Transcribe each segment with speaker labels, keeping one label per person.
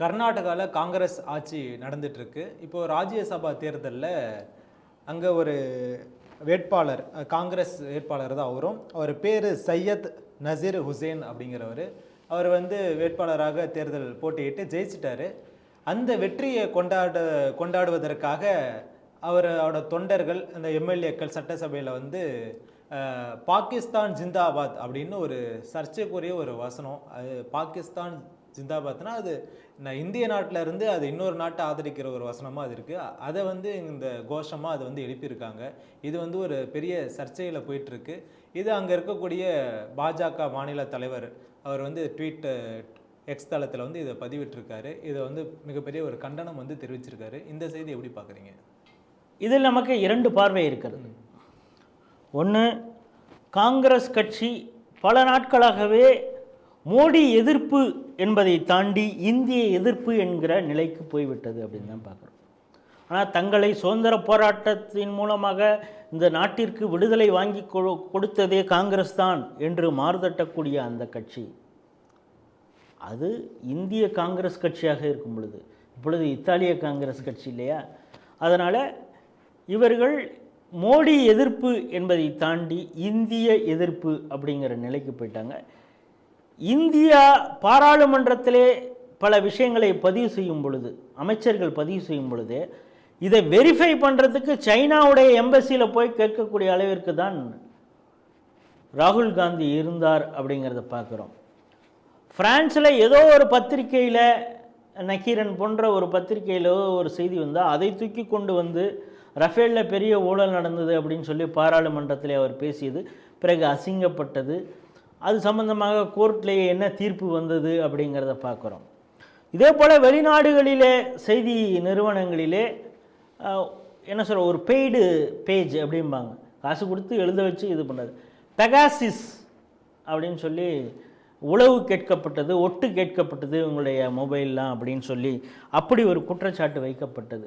Speaker 1: கர்நாடகாவில் காங்கிரஸ் ஆட்சி நடந்துகிட்ருக்கு இப்போது ராஜ்யசபா தேர்தலில் அங்கே ஒரு வேட்பாளர் காங்கிரஸ் வேட்பாளர் தான் அவரும். அவர் பேர் சையத் நசீர் ஹுசேன் அப்படிங்கிறவர். அவர் வந்து வேட்பாளராக தேர்தல் போட்டியிட்டு ஜெயிச்சிட்டாரு. அந்த வெற்றியை கொண்டாட கொண்டாடுவதற்காக அவரோட தொண்டர்கள் அந்த எம்எல்ஏக்கள் சட்டசபையில் வந்து பாகிஸ்தான் ஜிந்தாபாத் அப்படின்னு ஒரு சர்ச்சைக்குரிய ஒரு வசனம். அது பாகிஸ்தான் ஜிந்தாபாத்னா அது நான் இந்திய நாட்டில் இருந்து அது இன்னொரு நாட்டை ஆதரிக்கிற ஒரு வசனமாக அது இருக்குது அதை வந்து இந்த கோஷமாக அது வந்து எழுப்பியிருக்காங்க. இது வந்து ஒரு பெரிய சர்ச்சையில் போயிட்டுருக்கு. இது அங்கே இருக்கக்கூடிய பாஜக மாநில தலைவர் அவர் வந்து ட்வீட் எக்ஸ் தளத்தில் வந்து இதை பதிவிட்டிருக்காரு. இதை வந்து மிகப்பெரிய ஒரு கண்டனம் வந்து தெரிவிச்சிருக்காரு. இந்த செய்தி எப்படி பார்க்குறீங்க
Speaker 2: இதில் நமக்கு இரண்டு பார்வை இருக்கிறது. ஒன்று காங்கிரஸ் கட்சி பல நாட்களாகவே மோடி எதிர்ப்பு என்பதை தாண்டி இந்திய எதிர்ப்பு என்கிற நிலைக்கு போய்விட்டது அப்படின்னு தான் பார்க்குறோம். ஆனால் தங்களை சுதந்திர போராட்டத்தின் மூலமாக இந்த நாட்டிற்கு விடுதலை வாங்கி கொ- கொடுத்ததே காங்கிரஸ் தான் என்று மாறுதட்டக்கூடிய அந்த கட்சி. அது இந்திய காங்கிரஸ் கட்சியாக இருக்கும் பொழுது இப்பொழுது இத்தாலிய காங்கிரஸ் கட்சி இல்லையா? அதனால் இவர்கள் மோடி எதிர்ப்பு என்பதை தாண்டி இந்திய எதிர்ப்பு அப்படிங்கிற நிலைக்கு போயிட்டாங்க. இந்தியா பாராளுமன்றத்திலே பல விஷயங்களை பதிவு செய்யும் பொழுது அமைச்சர்கள் பதிவு செய்யும் பொழுது இதை வெரிஃபை பண்ணுறதுக்கு சைனாவுடைய எம்பசியில் போய் கேட்கக்கூடிய அளவிற்கு தான் ராகுல் காந்தி இருந்தார் அப்படிங்கிறத பார்க்குறோம். ஃப்ரான்ஸில் ஏதோ ஒரு பத்திரிகையில் நக்கீரன் போன்ற ஒரு பத்திரிக்கையில் ஒரு செய்தி வந்தால் அதை தூக்கி கொண்டு வந்து ரஃபேலில் பெரிய ஊழல் நடந்தது அப்படின்னு சொல்லி பாராளுமன்றத்தில் அவர் பேசியது பிறகு அசிங்கப்பட்டது அது சம்பந்தமாக கோர்ட்லேயே என்ன தீர்ப்பு வந்தது அப்படிங்கிறத பார்க்குறோம். இதே போல் வெளிநாடுகளிலே செய்தி நிறுவனங்களிலே என்ன சொல்கிற ஒரு பெய்டு பேஜ் அப்படிம்பாங்க. காசு கொடுத்து எழுத வச்சு இது பண்ணுறது பெகாசிஸ் அப்படின்னு சொல்லி உளவு கேட்கப்பட்டது ஒட்டு கேட்கப்பட்டது உங்களுடைய மொபைல்லாம் அப்படின்னு சொல்லி அப்படி ஒரு குற்றச்சாட்டு வைக்கப்பட்டது.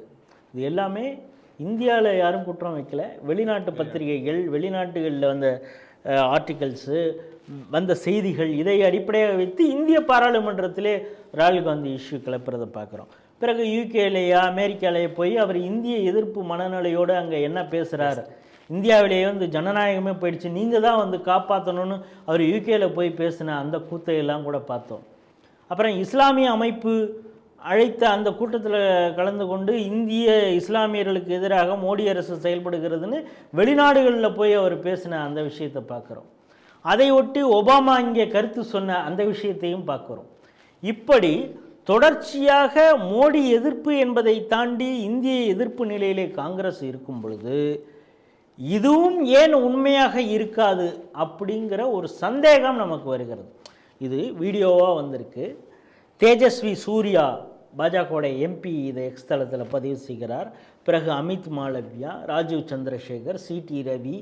Speaker 2: இது எல்லாமே இந்தியாவில் யாரும் குற்றம் வைக்கல. வெளிநாட்டு பத்திரிகைகள் வெளிநாட்டுகளில் வந்த ஆர்டிகல்ஸு வந்த செய்திகள் இதை அடிப்படையாக வைத்து இந்திய பாராளுமன்றத்திலே ராகுல் காந்தி இஷ்யூ கிளப்புறதை பார்க்குறோம். பிறகு யூகேலேயா அமெரிக்காலேயே போய் அவர் இந்திய எதிர்ப்பு மனநிலையோடு அங்கே என்ன பேசுகிறார் இந்தியாவிலேயே வந்து ஜனநாயகமே போயிடுச்சு நீங்கள் தான் வந்து காப்பாற்றணும்னு அவர் யூகேயில் போய் பேசின அந்த கூத்தையெல்லாம் கூட பார்த்தோம். அப்புறம் இஸ்லாமிய அமைப்பு அழைத்த அந்த கூட்டத்தில் கலந்து கொண்டு இந்திய இஸ்லாமியர்களுக்கு எதிராக மோடி அரசு செயல்படுகிறதுன்னு வெளிநாடுகளில் போய் அவர் பேசின அந்த விஷயத்தை பார்க்குறோம். அதை ஒட்டி ஒபாமா இங்கே கருத்து சொன்ன அந்த விஷயத்தையும் பார்க்குறோம். இப்படி தொடர்ச்சியாக மோடி எதிர்ப்பு என்பதை தாண்டி இந்திய எதிர்ப்பு நிலையிலே காங்கிரஸ் இருக்கும் பொழுது இதுவும் ஏன் உண்மையாக இருக்காது அப்படிங்கிற ஒரு சந்தேகம் நமக்கு வருகிறது. இது வீடியோவாக வந்திருக்கு. தேஜஸ்வி சூர்யா பாஜகவுடைய எம்பி இதை எக்ஸ் தளத்தில் பதிவு செய்கிறார். பிறகு அமித் மாளவியா ராஜீவ் சந்திரசேகர் சிடி ரவி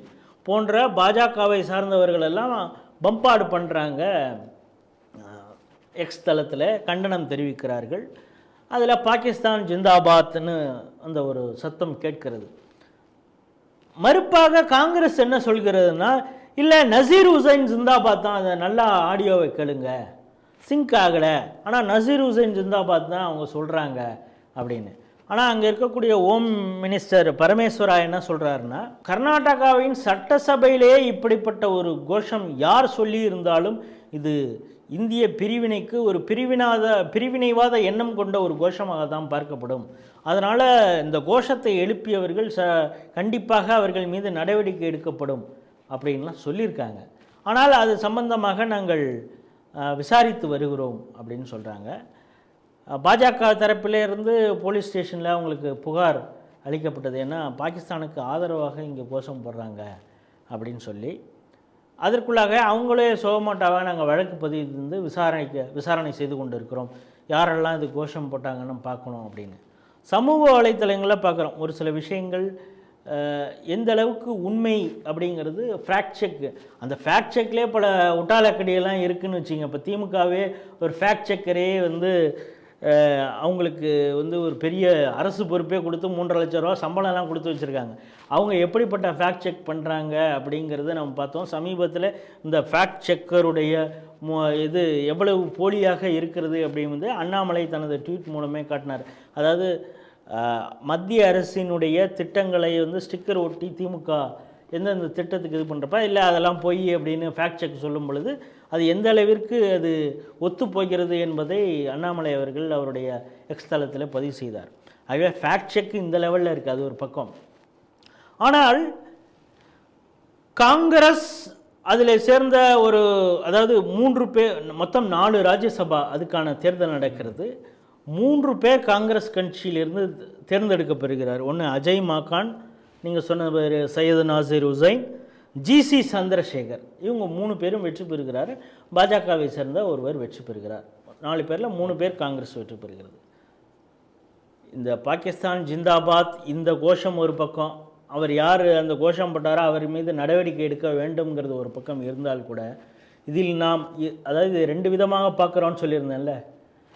Speaker 2: போன்ற பாஜகவை சார்ந்தவர்கள் எல்லாம் பம்பாடு பண்ணுறாங்க எக்ஸ் தளத்தில் கண்டனம் தெரிவிக்கிறார்கள். அதில் பாகிஸ்தான் ஜிந்தாபாத்னு அந்த ஒரு சத்தம் கேட்கிறது. மறுப்பாக காங்கிரஸ் என்ன சொல்கிறதுனா இல்லை நசீர் ஹுசைன் ஜிந்தாபாத் தான் அதை நல்லா ஆடியோவை கேளுங்க. சிங்க் ஆகலை. ஆனால் நசீர் ஹுசைன் ஜிந்தாபாத் தான் அவங்க சொல்கிறாங்க அப்படின்னு. ஆனால் அங்கே இருக்கக்கூடிய ஓம் மினிஸ்டர் பரமேஸ்வரா என்ன சொல்கிறாருன்னா கர்நாடகாவின் சட்டசபையிலேயே இப்படிப்பட்ட ஒரு கோஷம் யார் சொல்லி இருந்தாலும் இது இந்திய பிரிவினைக்கு ஒரு பிரிவினாத பிரிவினைவாத எண்ணம் கொண்ட ஒரு கோஷமாக தான் பார்க்கப்படும். அதனால் இந்த கோஷத்தை எழுப்பியவர்கள் ச கண்டிப்பாக அவர்கள் மீது நடவடிக்கை எடுக்கப்படும் அப்படின்லாம் சொல்லியிருக்காங்க. ஆனால் அது சம்பந்தமாக நாங்கள் விசாரித்து வருகிறோம் அப்படின்னு சொல்கிறாங்க பாஜக தரப்பிலேருந்து போலீஸ் ஸ்டேஷனில் அவங்களுக்கு புகார் அளிக்கப்பட்டது ஏன்னா பாகிஸ்தானுக்கு ஆதரவாக இங்கே கோஷம் போடுறாங்க அப்படின்னு சொல்லி அதற்குள்ளாக அவங்களே சோகமாட்டாவாக நாங்கள் வழக்கு பதிவு வந்து விசாரணைக்கு விசாரணை செய்து கொண்டு இருக்கிறோம் யாரெல்லாம் இது கோஷம் போட்டாங்கன்னு பார்க்கணும் அப்படின்னு. சமூக வலைத்தளங்களில் பார்க்குறோம். ஒரு சில விஷயங்கள் எந்த அளவுக்கு உண்மை அப்படிங்கிறது ஃபேக்ட் செக் அந்த ஃபேக்ட் செக்லேயே பல உட்டாலக்கடியெல்லாம் இருக்குதுன்னு வச்சுங்க. இப்போ திமுகவே ஒரு ஃபேக்ட் செக்கரே வந்து அவங்களுக்கு வந்து ஒரு பெரிய அரசு பொறுப்பே கொடுத்து மூன்றரை லட்ச ரூபா சம்பளம்லாம் கொடுத்து வச்சுருக்காங்க. அவங்க எப்படிப்பட்ட ஃபேக்ட் செக் பண்ணுறாங்க அப்படிங்கிறத நம்ம பார்த்தோம். சமீபத்தில் இந்த ஃபேக்ட் செக்கருடைய இது எவ்வளவு போலியாக இருக்கிறது அப்படிங்கிறது அண்ணாமலை தனது ட்வீட் மூலமே காட்டினார். அதாவது மத்திய அரசினுடைய திட்டங்களை வந்து ஸ்டிக்கர் ஒட்டி திமுக எந்தெந்த திட்டத்துக்கு இது பண்ணுறப்ப இல்லை அதெல்லாம் பொய் அப்படின்னு ஃபேக்ட் செக் சொல்லும் பொழுது அது எந்த அளவிற்கு அது ஒத்து போகிறது என்பதை அண்ணாமலை அவர்கள் அவருடைய எக்ஸ் தளத்தில் பதிவு செய்தார். ஆகவே ஃபேக்ட் செக் இந்த லெவலில் இருக்குது அது ஒரு பக்கம். ஆனால் காங்கிரஸ் அதில் சேர்ந்த ஒரு அதாவது மூன்று பேர் மொத்தம் நாலு ராஜ்யசபா அதுக்கான தேர்தல் நடக்கிறது. மூன்று பேர் காங்கிரஸ் கட்சியிலிருந்து தேர்ந்தெடுக்கப்படுகிறார் ஒன்று அஜய் மாகான் நீங்கள் சொன்ன பேர் சையது நாசிர் உசைன் ஜிசி சந்திரசேகர். இவங்க மூணு பேரும் வெற்றி பெறுகிறார். பாஜகவை சேர்ந்த ஒருவர் வெற்றி பெறுகிறார். நாலு பேரில் மூணு பேர் காங்கிரஸ் வெற்றி பெறுகிறது. இந்த பாகிஸ்தான் ஜிந்தாபாத் இந்த கோஷம் ஒரு பக்கம். அவர் யார் அந்த கோஷம் போட்டாரோ அவர் மீது நடவடிக்கை எடுக்க வேண்டும்ங்கிறது ஒரு பக்கம் இருந்தால் கூட இதில் நாம் இ- அதாவது ரெண்டு விதமாக பார்க்குறோன்னு சொல்லியிருந்தேன்ல.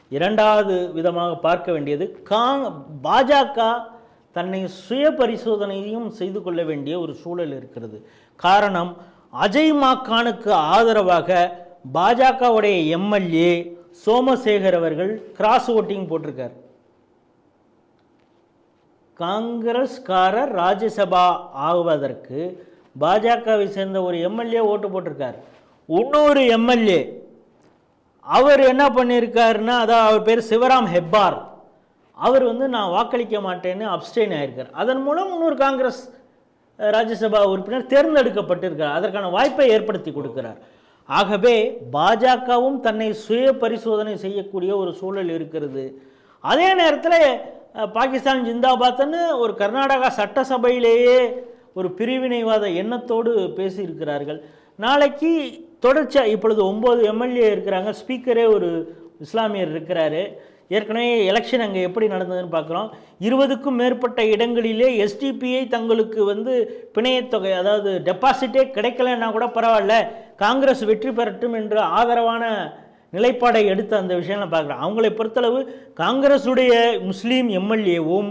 Speaker 2: இரண்டாவது விதமாக பார்க்க வேண்டியது காங் பாஜக தன்னை சுய பரிசோதனையும் செய்து கொள்ள வேண்டிய ஒரு சூழல் இருக்கிறது. காரணம் அஜய் மாக்கானுக்கு ஆதரவாக பாஜகவுடைய எம்எல்ஏ சோமசேகர் அவர்கள் கிராஸ் ஓட்டிங் போட்டிருக்கார். காங்கிரஸ்காரர் ராஜ்யசபா ஆகுவதற்கு பாஜகவை சேர்ந்த ஒரு எம்எல்ஏ ஓட்டு போட்டிருக்கார். இன்னொரு எம்எல்ஏ அவர் என்ன பண்ணியிருக்காருன்னா அதான் அவர் பேர் சிவராம் ஹெப்பார். அவர் வந்து நான் வாக்களிக்க மாட்டேன்னு அப்ஸ்டெயின் ஆயிருக்கார். அதன் மூலம் இன்னொரு காங்கிரஸ் ராஜ்யசபா உறுப்பினர் தேர்ந்தெடுக்கப்பட்டிருக்கிறார் அதற்கான வாய்ப்பை ஏற்படுத்தி கொடுக்கிறார். ஆகவே பாஜகவும் தன்னை சுய பரிசோதனை செய்யக்கூடிய ஒரு சூழல் இருக்கிறது. அதே நேரத்தில் பாகிஸ்தான் ஜிந்தாபாத்னு ஒரு கர்நாடகா சட்டசபையிலேயே ஒரு பிரிவினைவாத எண்ணத்தோடு பேசியிருக்கிறார்கள். நாளைக்கு தொடர்ச்சியாக இப்பொழுது ஒம்பது எம்எல்ஏ இருக்கிறாங்க. ஸ்பீக்கரே ஒரு இஸ்லாமியர் இருக்கிறாரு. ஏற்கனவே எலெக்ஷன் அங்கே எப்படி நடந்ததுன்னு பார்க்குறோம். இருபதுக்கும் மேற்பட்ட இடங்களிலே எஸ்டிபிஐ தங்களுக்கு வந்து பிணையத்தொகை அதாவது டெபாசிட்டே கிடைக்கலன்னா கூட பரவாயில்ல. காங்கிரஸ் வெற்றி பெறட்டும் என்று ஆதரவான நிலைப்பாடை எடுத்து அந்த விஷயம்லாம் பார்க்குறோம் அவங்களை பொறுத்தளவு காங்கிரஸுடைய முஸ்லீம் எம்எல்ஏவும்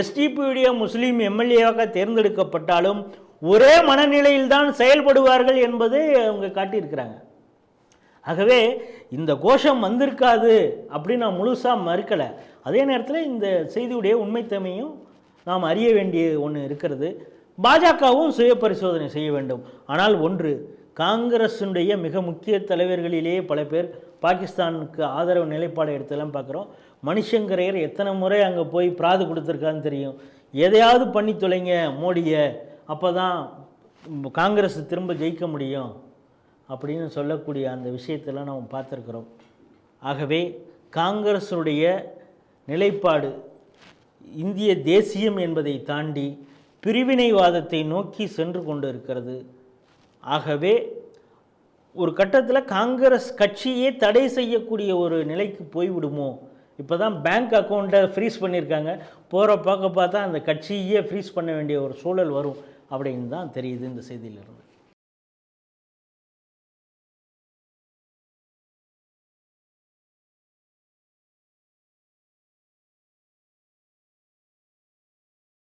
Speaker 2: எஸ்டிபியுடைய முஸ்லீம் எம்எல்ஏவாக தேர்ந்தெடுக்கப்பட்டாலும் ஒரே மனநிலையில் தான் செயல்படுவார்கள் என்பதை அவங்க காட்டியிருக்கிறாங்க. ஆகவே இந்த கோஷம் வந்திருக்காது அப்படின்னு நான் முழுசாக மறுக்கலை. அதே நேரத்தில் இந்த செய்தியுடைய உண்மைத்தன்மையும் நாம் அறிய வேண்டிய ஒன்று இருக்கிறது. பாஜகவும் சுய பரிசோதனை செய்ய வேண்டும். ஆனால் ஒன்று காங்கிரஸுடைய மிக முக்கிய தலைவர்களிலேயே பல பேர் பாகிஸ்தானுக்கு ஆதரவு நிலைப்பாடு எடுத்தெல்லாம் பார்க்குறோம். மணிசங்கரையர் எத்தனை முறை அங்கே போய் பிராது கொடுத்துருக்கான்னு தெரியும். எதையாவது பண்ணி தொலைங்க மோடியை. அப்போ தான் காங்கிரஸ் திரும்ப ஜெயிக்க முடியும் அப்படின்னு சொல்லக்கூடிய அந்த விஷயத்தெல்லாம் நாம் பார்த்துருக்குறோம். ஆகவே காங்கிரஸுடைய நிலைப்பாடு இந்திய தேசியம் என்பதை தாண்டி பிரிவினைவாதத்தை நோக்கி சென்று கொண்டு இருக்கிறது ஆகவே ஒரு கட்டத்தில் காங்கிரஸ் கட்சியே தடை செய்யக்கூடிய ஒரு நிலைக்கு போய்விடுமோ? இப்போ தான் பேங்க் அக்கௌண்ட்டை ஃப்ரீஸ் பண்ணியிருக்காங்க போகிற பார்க்க பார்த்தா அந்த கட்சியே ஃப்ரீஸ் பண்ண வேண்டிய ஒரு சூழல் வரும். அப்படின்னு தான் தெரியுது இந்த செய்தியிலிருந்து.